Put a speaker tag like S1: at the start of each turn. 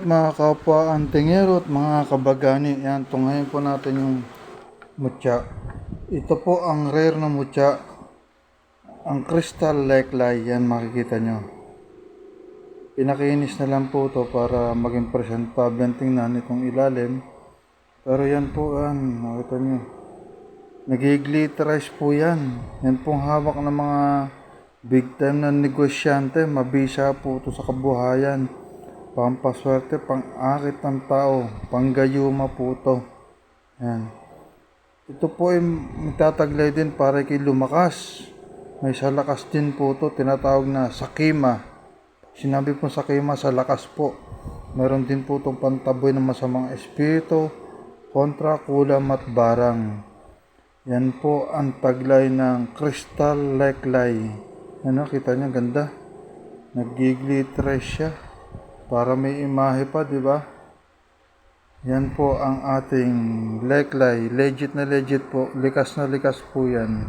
S1: lahat mga kapwa antingero at mga kabagani. Yan, tungayin po natin yung mutya. Ito po ang rare na mutya. Ang crystal leklay. Yan makikita nyo. Pinakinis na lang po to para maging presentable ang tingnan itong ilalim. Pero yan po yan, makita nyo. Nagiglitterize po yan. Yan pong hawak ng mga big time na negosyante. Mabisa po to sa kabuhayan. Pampaswerte, pang-akit ng tao, panggayuma po to. Yan. Ito po ay magtataglay din para kay lumakas. May sa din po to, tinatawag na sakima. Sinabi po sakima sa lakas po. Meron din po itong pantaboy ng masamang espiritu, kontra kulam at barang. Yan po ang taglay ng Crystal Leklay. Ano, kita niyo, ganda. Nag-glitter siya. Para may imahe pa, di ba? Yan po ang ating leklay. Legit na legit po. Likas na likas po yan.